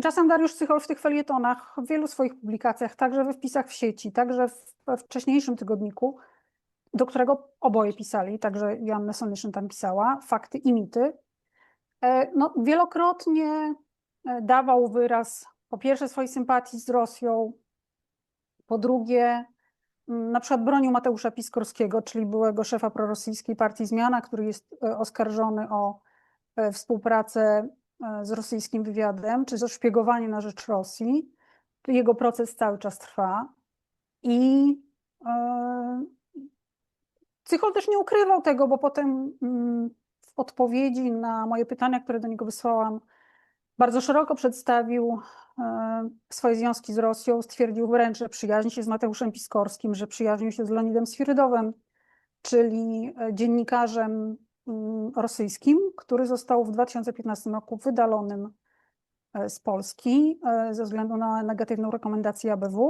Tymczasem Dariusz Cychol w tych felietonach, w wielu swoich publikacjach, także we wpisach w sieci, także w, wcześniejszym tygodniku, do którego oboje pisali, także Joanna Sonyszyn tam pisała, fakty i mity, e, no, wielokrotnie e, dawał wyraz po pierwsze swojej sympatii z Rosją, po drugie mm, na przykład bronił Mateusza Piskorskiego, czyli byłego szefa prorosyjskiej partii Zmiana, który jest e, oskarżony o współpracę z rosyjskim wywiadem, czy szpiegowanie na rzecz Rosji. Jego proces cały czas trwa. I e, Cychol też nie ukrywał tego, bo potem mm, w odpowiedzi na moje pytania, które do niego wysłałam, bardzo szeroko przedstawił e, swoje związki z Rosją. Stwierdził wręcz, że przyjaźni się z Mateuszem Piskorskim, że przyjaźnił się z Leonidem Sfirydowem, czyli e, dziennikarzem mm, rosyjskim, który został w 2015 roku wydalonym e, z Polski e, ze względu na negatywną rekomendację ABW.